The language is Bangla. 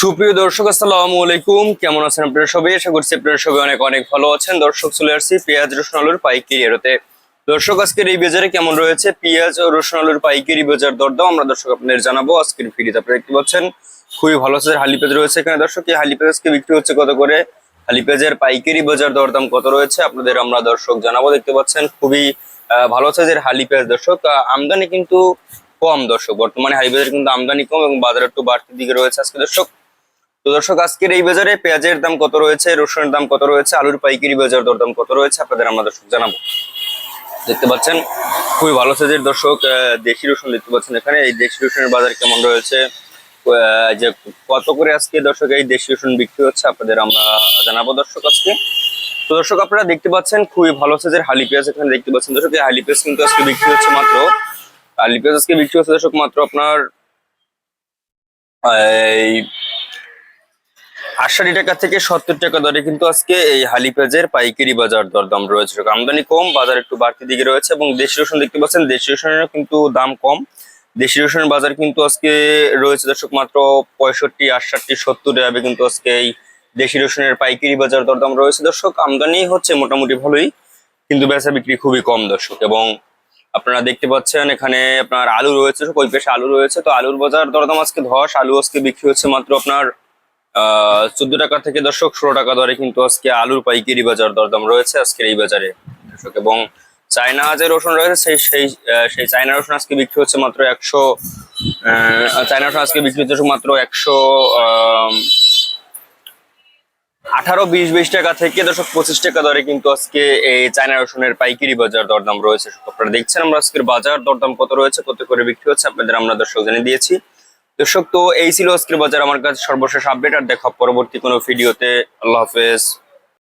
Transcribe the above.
সুপ্রিয় দর্শক, আসসালামু আলাইকুম। কেমন আছেন আপনারা সবাই? আশা করছি আপনারা সবাই অনেক অনেক ভালো আছেন। দর্শক, চলে আসছি পেঁয়াজ, রসুন, আলুর পাইকারি এরোতে দর্শক, আজকের এই বাজারে কেমন রয়েছে? পেঁয়াজ ও রসুন, আলুর পাইকারি বাজার দরদাম আমরা দর্শক আপনাদের জানাব। আজকের ভিডিওতে আপনারা দেখতে পাচ্ছেন, খুবই ভালো সাইজের হালি পেঁয়াজ রয়েছে এখানে। দর্শক, এই হালি পেঁয়াজ আজকে বিক্রি হচ্ছে কত করে? হালি পেঁয়াজের পাইকারি বাজার দরদাম কত রয়েছে? আপনাদের আমরা দর্শক জানাব। দেখতে পাচ্ছেন, খুবই ভালো সাইজের হালি পেঁয়াজ। দর্শক আমদানি কিন্তু কম দর্শক। বর্তমানে হালি পেঁয়াজের কিন্তু আমদানি কম এবং বাজার একটু বাড়তি দিকে রয়েছে আজকে দর্শক। তো দর্শক, আজকের এই বাজারে পেঁয়াজের দাম কত রয়েছে, রসুনের দাম কত রয়েছে, আলুর পাইকারি বাজার দরদাম কত রয়েছে, আপনাদের আমরা দর্শক জানাব। দেখতে পাচ্ছেন, খুবই ভালো সাইজের দর্শক দেশি রসুন দেখতে পাচ্ছেন এখানে। এই দেশি রসুনের বাজার কেমন রয়েছে? যে কত করে আজকে দর্শক এই দেশি রসুন বিক্রি হচ্ছে, আপনাদের আমরা জানাব দর্শক আজকে। তো দর্শক, আপনারা দেখতে পাচ্ছেন, খুবই ভালো সাইজের হালি পেঁয়াজ এখানে দেখতে পাচ্ছেন দর্শক। এই হালি পেঁয়াজ কিন্তু আজকে বিক্রি হচ্ছে মাত্র, হালি পেঁয়াজ আজকে বিক্রি হচ্ছে দর্শক মাত্র আপনার আষাঢ়ি টাকা থেকে সত্তর টাকা দরে কিন্তু আজকে এই হালি পাইকারি বাজার দরদাম রয়েছে। আমদানি কম, বাজার একটু বাড়তি দিকে রয়েছে এবং দেশি রসুন দেখতে পাচ্ছেন, দেশি রসুনের কিন্তু দাম কম। দেশি রসুনের বাজার কিন্তু আজকে রয়েছে দর্শক মাত্র পঁয়ষট্টি, আটষট্টি, সত্তর টাকা কিন্তু আজকে এই দেশি রসুনের পাইকারি বাজার দরদাম রয়েছে। দর্শক, আমদানি হচ্ছে মোটামুটি ভালোই, কিন্তু বেচা বিক্রি খুবই কম দর্শক এবং আপনারা দেখতে পাচ্ছেন এখানে আপনার আলু রয়েছে ওই পেশে আলু রয়েছে। তো আলুর বাজার দরদাম আজকে ধস, আলু আজকে বিক্রি হচ্ছে মাত্র আপনার চোদ্দ টাকা থেকে দর্শক ষোলো টাকা দরে কিন্তু আজকে আলুর পাইকারি বাজার দরদাম রয়েছে আজকের এই বাজারে। দর্শক, এবং চায়না যে রসুন রয়েছে, সেই সেই সেই চায়না রসুন আজকে বিক্রি হচ্ছে মাত্র একশো চায়না রসুন আজকে বিক্রি হচ্ছে মাত্র একশো আঠারো বিশ বিশ টাকা থেকে দশক পঁচিশ টাকা দরে কিন্তু আজকে এই চায়না রসুনের পাইকারি বাজার দরদাম রয়েছে। আপনারা দেখছেন আমরা আজকের বাজার দরদাম কত রয়েছে, কত করে বিক্রি হচ্ছে, আপনাদের আমরা দর্শক জানিয়ে দিয়েছি। দর্শক, তো এই ছিল আজকের বাজার। আমার কাছে সর্বশেষ আপডেট আর দেখা পরবর্তী কোনো ভিডিওতে আল্লাহ হাফেজ।